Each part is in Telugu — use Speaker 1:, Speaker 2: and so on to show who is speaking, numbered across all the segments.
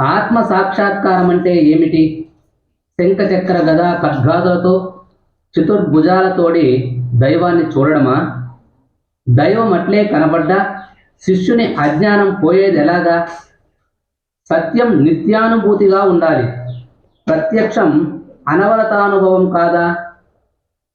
Speaker 1: ఆత్మ సాక్షాత్కారం అంటే ఏమిటి? శంఖ చక్ర గద ఖడ్గాదులతో చతుర్భుజాలతోడి దైవాన్ని చూడడమా? దైవం అట్లే కనబడ్డా శిష్యుని అజ్ఞానం పోయేది ఎలాగా? సత్యం నిత్యానుభూతిగా ఉండాలి. ప్రత్యక్షం అనవరతానుభవం కాదా?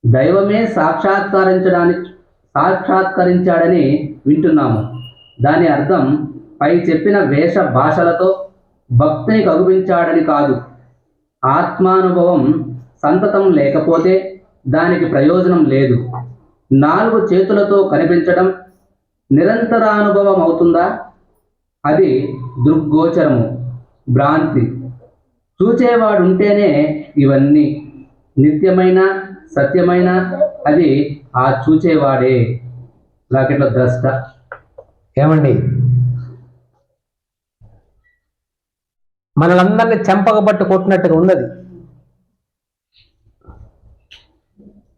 Speaker 1: దైవమే సాక్షాత్కరించడానికి సాక్షాత్కరించాడని వింటున్నాము. దాని అర్థం పై చెప్పిన వేష భాషలతో భక్తిని కగుపించాడని కాదు. ఆత్మానుభవం సంతతం లేకపోతే దానికి ప్రయోజనం లేదు. నాలుగు చేతులతో కనిపించడం నిరంతరానుభవం అవుతుందా అది దృగ్గోచరము భ్రాంతి. చూచేవాడుంటేనే ఇవన్నీ. నిత్యమైన సత్యమైన అది ఆ చూచేవాడే. లాకెట్లో ద్రష్ట.
Speaker 2: ఏమండి? మనలందరినీ చెంపకబట్టు కొట్టినట్టుగా ఉన్నది.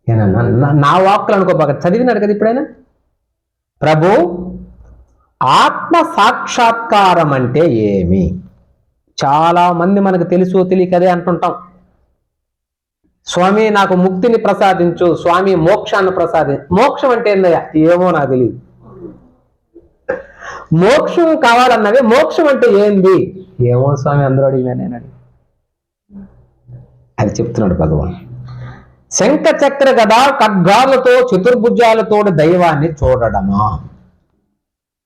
Speaker 2: నా- వాక్కులు అనుకోబాక చదివినాడు కదా ఇప్పుడైనా? ప్రభు ఆత్మ సాక్షాత్కారం అంటే ఏమి? చాలా మంది మనకు తెలుసు తెలియకదే అంటుంటాం. స్వామి నాకు ముక్తిని ప్రసాదించు స్వామి మోక్షాన్ని ప్రసాది మోక్షం అంటే ఏందయ్యా? ఏమో నాకు తెలియదు. మోక్షం కావాలన్నది మోక్షం అంటే ఏంది? ఏమో స్వామి అందరూ అడిగినా నేను. అడిగి అది చెప్తున్నాడు భగవాన్. శంఖ చక్ర గదా ఖడ్గాలతో చతుర్భుజాలతో దైవాన్ని చూడడమా?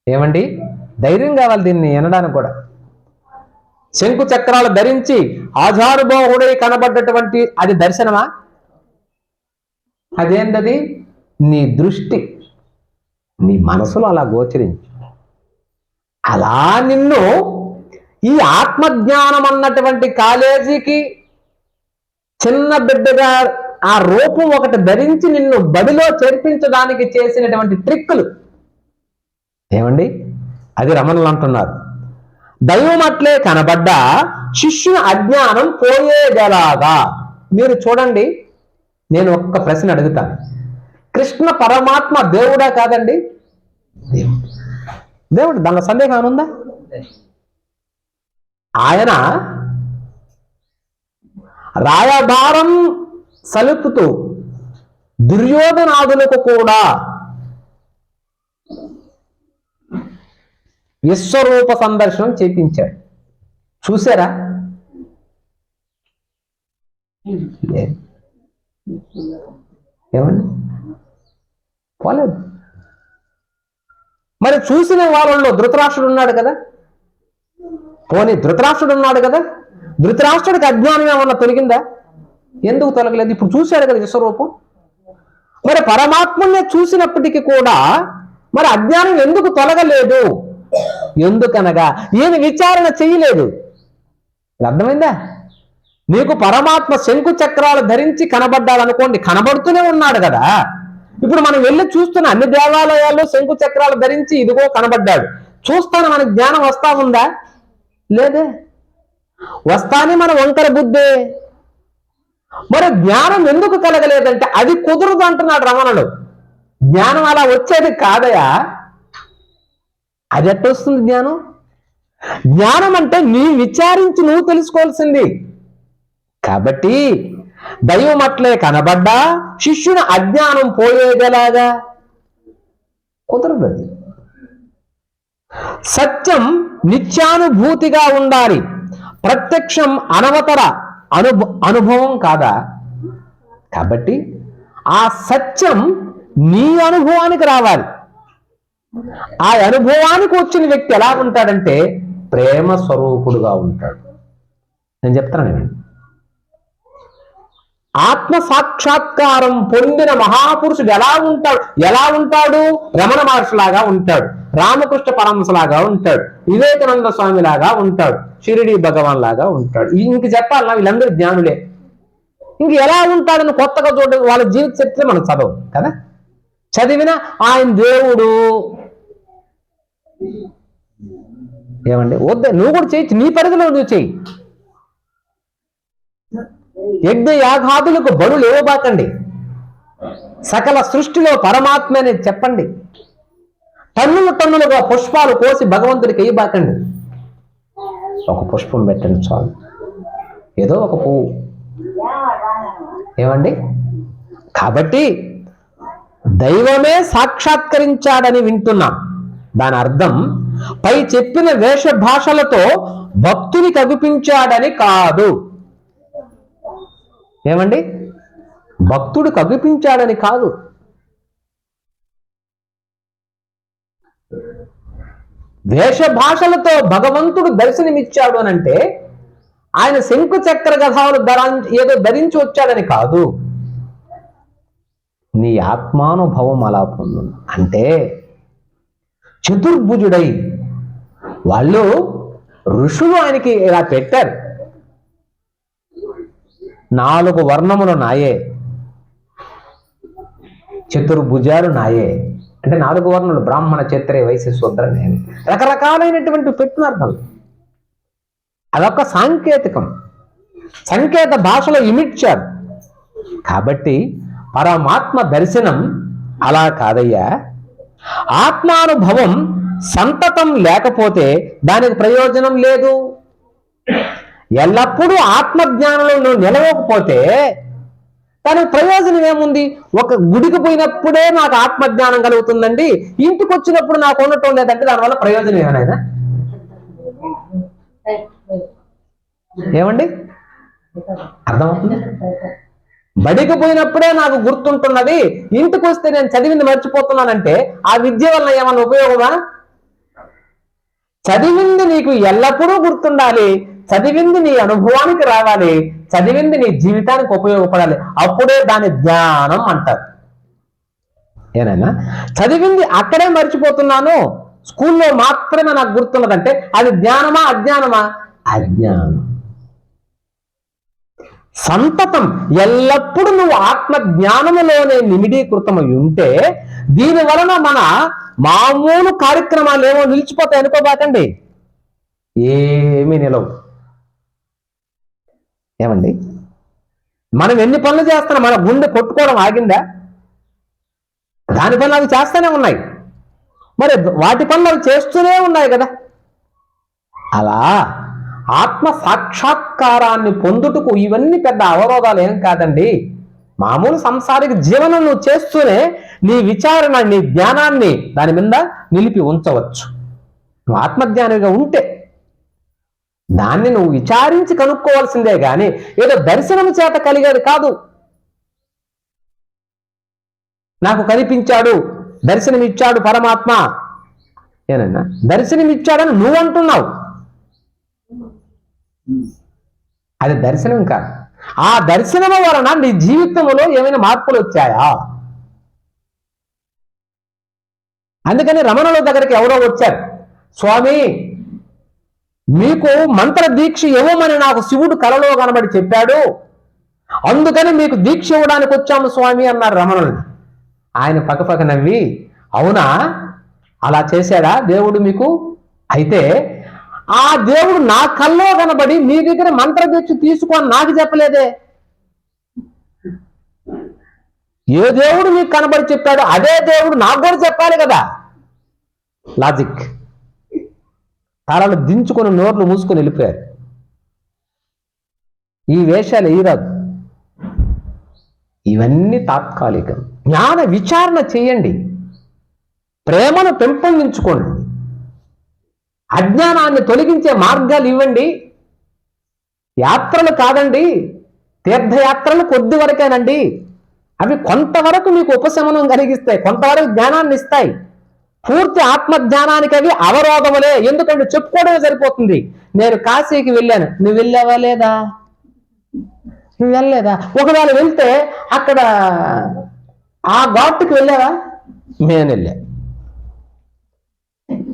Speaker 2: ఏమండి? ధైర్యం కావాలి దీన్ని వినడానికి కూడా. శంకు చక్రాలు ధరించి ఆధారుభావుడై కనబడ్డటువంటి అది దర్శనమా? అదేంటది నీ దృష్టి నీ మనసులో అలా గోచరించు. అలా నిన్ను ఈ ఆత్మజ్ఞానం అన్నటువంటి కాలేజీకి చిన్న బిడ్డగా ఆ రూపం ఒకటి ధరించి నిన్ను బడిలో చేర్పించడానికి చేసినటువంటి ట్రిక్కులు. ఏమండి? అది రమణులు అంటున్నారు. దైవం అట్లే కనబడ్డా శిష్యుని అజ్ఞానం పోయేదలాగా. మీరు చూడండి నేను ఒక్క ప్రశ్న అడుగుతాను. కృష్ణ పరమాత్మ దేవుడా కాదండి? దేవుడు దానిలో సందేహం ఉందా? ఆయన రాయభారం సలుపుతూ దుర్యోధనాదులకు కూడా విశ్వరూప సందర్శనం చేపించాడు. చూసారా? ఏమండి పోలేదు. మరి చూసిన వాళ్ళలో ధృతరాష్ట్రుడు ఉన్నాడు కదా? పోనీ ధృతరాష్ట్రుడు ఉన్నాడు కదా? ధృతరాష్ట్రుడికి అజ్ఞానం ఏమన్నా తొలగిందా? ఎందుకు తొలగలేదు? ఇప్పుడు చూశాడు కదా విశ్వరూపం. మరి పరమాత్మనే చూసినప్పటికీ కూడా మరి అజ్ఞానం ఎందుకు తొలగలేదు? ఎందుకనగా? ఈయన విచారణ చేయలేదు. అర్థమైందా? నీకు పరమాత్మ శంకు చక్రాలు ధరించి కనబడ్డాడనుకోండి కనబడుతూనే ఉన్నాడు కదా. ఇప్పుడు మనం వెళ్ళి చూస్తున్న అన్ని దేవాలయాల్లో శంకు చక్రాలు ధరించి ఇదిగో కనబడ్డాడు. చూస్తాను మన జ్ఞానం వస్తా ఉందా? లేదే. వస్తానే మన వంకర బుద్ధే. మరి జ్ఞానం ఎందుకు కలగలేదంటే అది కుదరదు అంటున్నాడు రమణుడు. జ్ఞానం అలా వచ్చేది కాదయా? అది ఎట్టొస్తుంది జ్ఞానం? జ్ఞానం అంటే నీ విచారించి నువ్వు తెలుసుకోవాల్సింది. కాబట్టి దైవం అట్లే కనబడ్డా శిష్యుని అజ్ఞానం పోయేగలాగా కుదరదు అది సత్యం నిత్యానుభూతిగా ఉండాలి. ప్రత్యక్షం అనవతర అనుభ అనుభవం కాదా? కాబట్టి ఆ సత్యం నీ అనుభవానికి రావాలి. ఆ అనుభవానికి వచ్చిన వ్యక్తి ఎలా ఉంటాడంటే ప్రేమ స్వరూపుడుగా ఉంటాడు. నేను చెప్తాను నేను ఆత్మ సాక్షాత్కారం పొందిన మహాపురుషుడు ఎలా ఉంటాడు? ఎలా ఉంటాడు? రమణ మహర్షిలాగా ఉంటాడు. రామకృష్ణ పరమశలాగా ఉంటాడు. వివేకానంద స్వామి లాగా ఉంటాడు. షిరిడి భగవాన్ లాగా ఉంటాడు. ఇంక చెప్పాలన్నా వీళ్ళందరూ జ్ఞానులే. ఇంక ఎలా ఉంటాడని కొత్తగా చూడడం వాళ్ళ జీవిత చరిత్ర మనం చదవం కదా? చదివిన ఆయన దేవుడు. ఏమండి? వద్ద నువ్వు కూడా చేయొచ్చు నీ పరిధిలో నువ్వు చెయ్యి. యజ్ఞ యాగాదులకు బరులు ఇవ్వబాకండి. సకల సృష్టిలో పరమాత్మని చెప్పండి. టన్నులు టన్నులుగా పుష్పాలు కోసి భగవంతుడికి ఇవ్వబాకండి. ఒక పుష్పం పెట్టండి చాలు. ఏదో ఒక పువ్వు. ఏమండి? కాబట్టి దైవమే సాక్షాత్కరించాడని వింటున్నాం. దాని అర్థం పై చెప్పిన వేష భాషలతో భక్తుని కవిపించాడని కాదు. ఏమండి? భక్తుడు కగిపించాడని కాదు. వేష భాషలతో భగవంతుడు దర్శనమిచ్చాడు అని అంటే ఆయన శంకు చక్ర గధాలు ధర ఏదో ధరించి వచ్చాడని కాదు. నీ ఆత్మానుభవం అలా పొందు అంటే చతుర్భుజుడై వాళ్ళు ఋషులు ఆయనకి ఇలా పెట్టారు. నాలుగు వర్ణములు నాయే. చతుర్భుజాలు నాయే. అంటే నాలుగు వర్ణములు బ్రాహ్మణ క్షత్రియ వైశ్య శూద్ర నేను రకరకాలైనటువంటి పెట్టినార్థం అదొక సాంకేతికం. సంకేత భాషలో ఇమిడ్చారు కాబట్టి పరమాత్మ దర్శనం అలా కాదయ్యా. ఆత్మానుభవం సంతతం లేకపోతే దానికి ప్రయోజనం లేదు. ఎల్లప్పుడూ ఆత్మజ్ఞానంలో నువ్వు నిలవకపోతే దానికి ప్రయోజనం ఏముంది? ఒక గుడికి పోయినప్పుడే నాకు ఆత్మజ్ఞానం కలుగుతుందండి. ఇంటికి వచ్చినప్పుడు నాకు ఉండటం లేదంటే దానివల్ల ప్రయోజనం ఏమైనా? ఏమండి? అర్థమవుతుంది? బడికి పోయినప్పుడే నాకు గుర్తుంటున్నది ఇంటికి వస్తే నేను చదివింది మర్చిపోతున్నానంటే ఆ విద్య వల్ల ఏమైనా ఉపయోగమా? చదివింది నీకు ఎల్లప్పుడూ గుర్తుండాలి. చదివింది నీ అనుభవానికి రావాలి చదివింది నీ జీవితానికి ఉపయోగపడాలి. అప్పుడే దాని జ్ఞానం అంటారు. ఏనైనా చదివింది అక్కడే మర్చిపోతున్నాను స్కూల్లో మాత్రమే నాకు గుర్తున్నదంటే అది జ్ఞానమా అజ్ఞానమా? అజ్ఞానం. సంతతం ఎల్లప్పుడూ నువ్వు ఆత్మ జ్ఞానములోనే నిమిడీకృతమై ఉంటే దీని వలన మన మామూలు కార్యక్రమాలు ఏమో నిలిచిపోతాయి అనుకోబాకండి. ఏమీ నిలవు. ఏమండి? మనం ఎన్ని పనులు చేస్తున్నాం? మన గుండె కొట్టుకోవడం ఆగిందా? దాని పనులు అవి చేస్తూనే ఉన్నాయి. మరి వాటి పనులు అవి చేస్తూనే ఉన్నాయి కదా. అలా ఆత్మ సాక్షాత్కారాన్ని పొందుటకు ఇవన్నీ పెద్ద అవరోధాలు ఏం కాదండి. మామూలు సంసారిక జీవనం నువ్వు చేస్తూనే నీ విచారణ నీ జ్ఞానాన్ని దాని మీద నిలిపి ఉంచవచ్చు. నువ్వు ఆత్మజ్ఞానిగా ఉంటే దాన్ని నువ్వు విచారించి కనుక్కోవాల్సిందే గాని ఏదో దర్శనం చేత కలిగేది కాదు. నాకు కనిపించాడు దర్శనమిచ్చాడు పరమాత్మ. ఏనన్నా? దర్శనమిచ్చాడని నువ్వు అంటున్నావు అది దర్శనం కాదు. ఆ దర్శనం వలన నీ జీవితంలో ఏమైనా మార్పులు వచ్చాయా? అందుకని రమణుల దగ్గరికి ఎవరో వచ్చారు. స్వామి మీకు మంత్ర దీక్ష ఇవ్వమని నాకు శివుడు కలలో కనబడి చెప్పాడు. అందుకని మీకు దీక్ష ఇవ్వడానికి వచ్చాము స్వామి అన్నారు రమణుడు. ఆయన పక్కపక్క నవ్వి అవునా? అలా చేశాడా దేవుడు మీకు? అయితే ఆ దేవుడు నా కల్లో కనబడి మీ దగ్గర మంత్ర దీక్ష తీసుకొని నాకు చెప్పలేదే. ఏ దేవుడు మీకు కనబడి చెప్పాడు అదే దేవుడు నాకు కూడా చెప్పాలి కదా. లాజిక్ తాళాలు దించుకొని నోర్లు మూసుకొని వెళ్ళిపోయారు. ఈ వేషాలు వేయరాదు ఇవన్నీ తాత్కాలికం. జ్ఞాన విచారణ చేయండి. ప్రేమను పెంపొందించుకోండి. అజ్ఞానాన్ని తొలగించే మార్గాలు ఇవ్వండి. యాత్రలు కాదండి. తీర్థయాత్రలు కొద్ది వరకేనండి. అవి కొంతవరకు మీకు ఉపశమనం కలిగిస్తాయి. కొంతవరకు జ్ఞానాన్ని ఇస్తాయి. పూర్తి ఆత్మజ్ఞానానికి అవి అవరోధములే. ఎందుకంటే చెప్పుకోవడమే సరిపోతుంది. నేను కాశీకి వెళ్ళాను. నువ్వు వెళ్ళావా లేదా నువ్వు వెళ్ళలేదా? ఒకవేళ వెళ్తే అక్కడ ఆ ఘాట్కి వెళ్ళావా? నేను వెళ్ళా.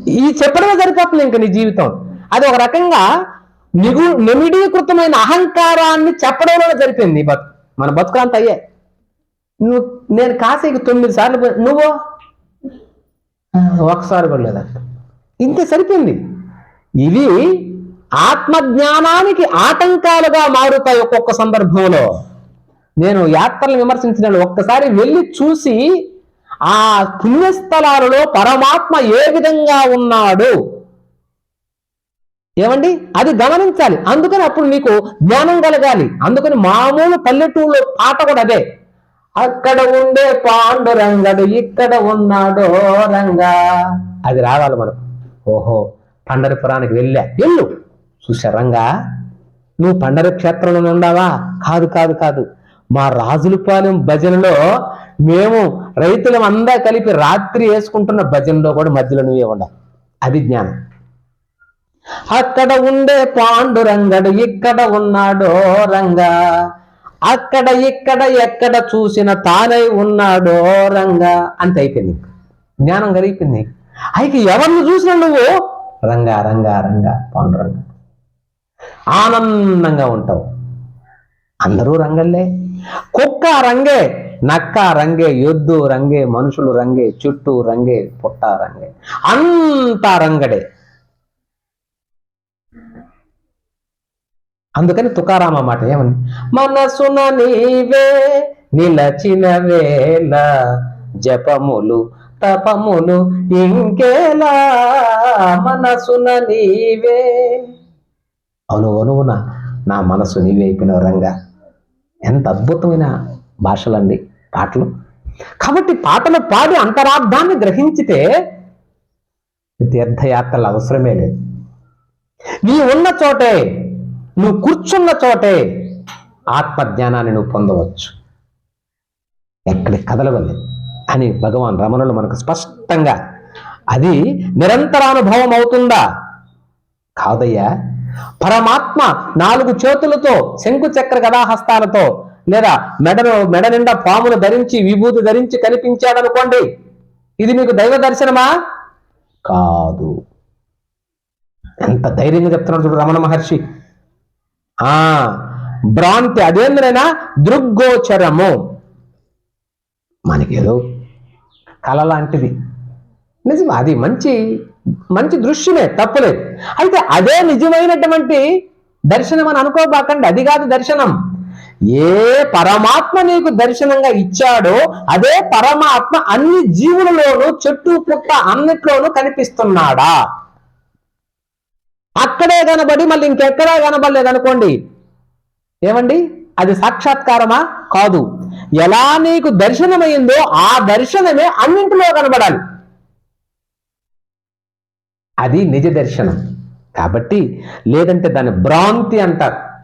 Speaker 2: ఈ చెప్పడమే సరిపోతుంది ఇంకా నీ జీవితం. అది ఒక రకంగా నిగు నిమిడీకృతమైన అహంకారాన్ని చెప్పడంలోనే సరిపోయింది బతు మన బతుకులంతా అయ్యే. నువ్వు నేను కాశీకి తొమ్మిది సార్లు నువ్వు? ఒకసారి కూడా లేదంట ఇంతే సరిపోయింది. ఇవి ఆత్మజ్ఞానానికి ఆటంకాలుగా మారుతాయి ఒక్కొక్క సందర్భంలో. నేను యాత్రలు విమర్శించిన ఒక్కసారి వెళ్ళి చూసి ఆ పుణ్యస్థలాలలో పరమాత్మ ఏ విధంగా ఉన్నాడు? ఏమండి? అది గమనించాలి. అందుకని అప్పుడు నీకు జ్ఞానం కలగాలి. అందుకని మామూలు పల్లెటూరులో పాట కూడా అదే. అక్కడ ఉండే పాండురంగడు ఇక్కడ ఉన్నాడో రంగా. అది రావాలి మనకు ఓహో పండరపురానికి వెళ్ళా. వెళ్ళు. చూసా రంగా నువ్వు పండర క్షేత్రంలో ఉండావా? కాదు కాదు కాదు. మా రాజులపాలెం భజనలో మేము రైతులం అందా కలిపి రాత్రి వేసుకుంటున్న భజనలో కూడా మధ్యలో నువ్వే ఉండవు అది జ్ఞానం. అక్కడ ఉండే పాండురంగడు ఇక్కడ ఉన్నాడో రంగా. అక్కడ ఇక్కడ ఎక్కడ చూసిన తానై ఉన్నాడో రంగా అంత అయిపోయింది జ్ఞానం కలిగిపోయింది అయితే ఎవరిని చూసినా నువ్వు? రంగా రంగా రంగా పాండురంగ ఆనందంగా ఉంటావు. అందరూ రంగల్లే. కుక్క రంగే నక్క రంగే ఎద్దు రంగే మనుషులు రంగే చుట్టూ రంగే పుట్ట రంగే. అంతా రంగడే. అందుకని తుకారామ మాట ఏమని? మనసున నీవే నిలచిన వేళ జపములు తపములు ఇంకేలా? మనసున నీవే. అవును అనువున నా మనసు నీవే అయిపోయిన రంగా. ఎంత అద్భుతమైన భాషలండి పాటలు. కాబట్టి పాటలు పాడి అంతరార్థాన్ని గ్రహించితే తీర్థయాత్రలు అవసరమే లేదు. నీ ఉన్న చోటే నువ్వు కూర్చున్న చోటే ఆత్మజ్ఞానాన్ని నువ్వు పొందవచ్చు. ఎక్కడికి కదలవల్లేదు అని భగవాన్ రమణులు మనకు స్పష్టంగా అది నిరంతరానుభవం అవుతుందా? కాదయ్యా. పరమాత్మ నాలుగు చేతులతో శంకు చక్ర కథాహస్తాలతో లేదా మెడను మెడ నిండా పామును ధరించి విభూతి ధరించి కనిపించాడనుకోండి ఇది మీకు దైవ దర్శనమా? కాదు. ఎంత ధైర్యంగా చెప్తున్నాడు చూడు రమణ మహర్షి. ఆ భ్రాంతి అదేంద్రైనా? దృగ్గోచరము. మనకేదో కళ లాంటిది. నిజం అది మంచి మంచి దృశ్యమే తప్పులేదు. అయితే అదే నిజమైనటువంటి దర్శనం అని అనుకోబాకండి. అది కాదు దర్శనం. ఏ పరమాత్మ నీకు దర్శనంగా ఇచ్చాడో అదే పరమాత్మ అన్ని జీవులలోనూ చెట్టు పుట్ట అన్నిట్లోనూ కనిపిస్తున్నాడా? అక్కడే కనబడి మళ్ళీ ఇంకెక్కడా కనబడలేదు అనుకోండి ఏమండి? అది సాక్షాత్కారమా? కాదు. ఎలా నీకు దర్శనమైందో ఆ దర్శనమే అన్నింటిలో కనబడాలి. అది నిజ దర్శనం. కాబట్టి లేదంటే దాని భ్రాంతి అంటారు.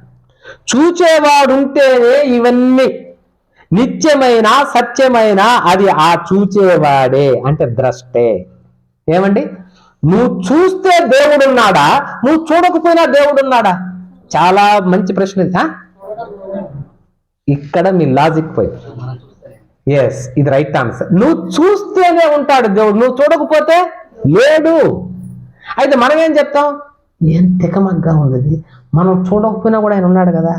Speaker 2: చూచేవాడుంటేనే ఇవన్నీ నిత్యమైన సత్యమైన అది ఆ చూచేవాడే అంటే ద్రష్టే. ఏమండి? నువ్వు చూస్తే దేవుడున్నాడా? నువ్వు చూడకపోయినా దేవుడున్నాడా? చాలా మంచి ప్రశ్న ఇది, ఇక్కడ మీ లాజిక్ పోయి ఎస్ ఇది రైట్ ఆన్సర్ నువ్వు చూస్తేనే ఉంటాడు దేవుడు. నువ్వు చూడకపోతే లేడు. అయితే మనం ఏం చెప్తాం? ఏం తికమగ్గా ఉంది మనం చూడకపోయినా కూడా ఆయన ఉన్నాడు కదా?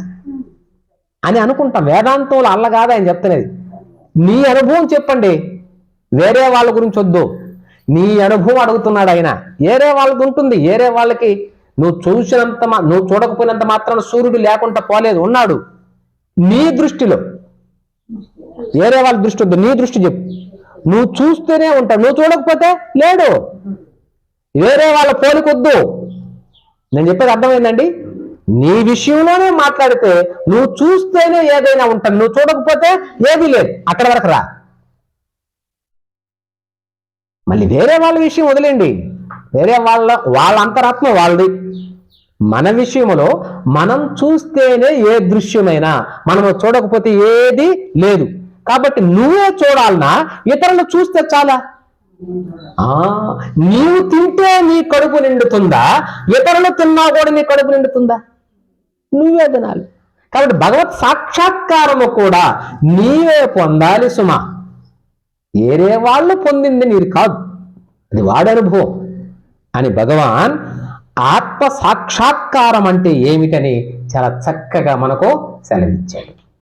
Speaker 2: అని అనుకుంటాం. వేదాంతంలో అల్ల కాదు ఆయన చెప్తున్నది. నీ అనుభవం చెప్పండి. వేరే వాళ్ళ గురించి వద్దు. నీ అనుభవం అడుగుతున్నాడు ఆయన. ఏరే వాళ్ళది ఉంటుంది. ఏరే వాళ్ళకి నువ్వు చూసినంత నువ్వు చూడకపోయినంత మాత్రం సూర్యుడు లేకుండా పోలేదు. ఉన్నాడు. నీ దృష్టిలో. వేరే వాళ్ళ దృష్టి వద్దు. నీ దృష్టి చెప్పు. నువ్వు చూస్తేనే ఉంటావు నువ్వు చూడకపోతే లేడు. వేరే వాళ్ళ పోలికొద్దు నేను చెప్పేది అర్థమైందండి? నీ విషయంలోనే మాట్లాడితే నువ్వు చూస్తేనే ఏదైనా ఉంటుంది నువ్వు చూడకపోతే ఏది లేదు. అక్కడ వరకు రా. మళ్ళీ వేరే వాళ్ళ విషయం వదిలేండి వేరే వాళ్ళ వాళ్ళ అంతరాత్మ వాళ్ళది. మన విషయంలో మనం చూస్తేనే ఏ దృశ్యమైనా మనము చూడకపోతే ఏది లేదు. కాబట్టి నువ్వే చూడాలన్నా ఇతరులు చూస్తే చాలా. ఆ నీవు తింటే నీ కడుపు నిండుతుందా? ఇతరులు తిన్నా కూడా నీ కడుపు నిండుతుందా? నువ్వే తినాలి. కాబట్టి భగవత్ సాక్షాత్కారము కూడా నీవే పొందాలి సుమా. వేరే వాళ్ళు పొందింది నీరు కాదు. అది వాడనుభవం అని భగవాన్ ఆత్మ సాక్షాత్కారం అంటే ఏమిటని చాలా చక్కగా మనకు సెలవిచ్చాడు.